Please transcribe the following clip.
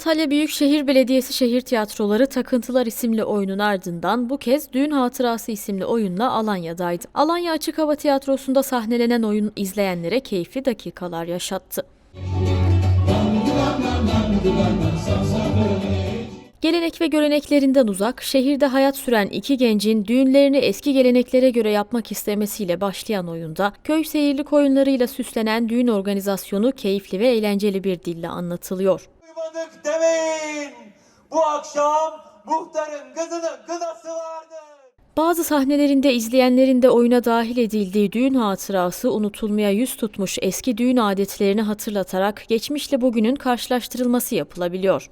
Antalya Büyükşehir Belediyesi Şehir Tiyatroları Takıntılar isimli oyunun ardından bu kez Düğün Hatırası isimli oyunla Alanya'daydı. Alanya Açık Hava Tiyatrosu'nda sahnelenen oyun izleyenlere keyifli dakikalar yaşattı. Gelenek ve göreneklerinden uzak, şehirde hayat süren iki gencin düğünlerini eski geleneklere göre yapmak istemesiyle başlayan oyunda, köy seyirlik oyunlarıyla süslenen düğün organizasyonu keyifli ve eğlenceli bir dille anlatılıyor. Duymadık demeyin. Bu akşam muhtarın kızının kınası vardı. Bazı sahnelerinde izleyenlerin de oyuna dahil edildiği düğün hatırası unutulmaya yüz tutmuş eski düğün adetlerini hatırlatarak geçmişle bugünün karşılaştırılması yapılabiliyor.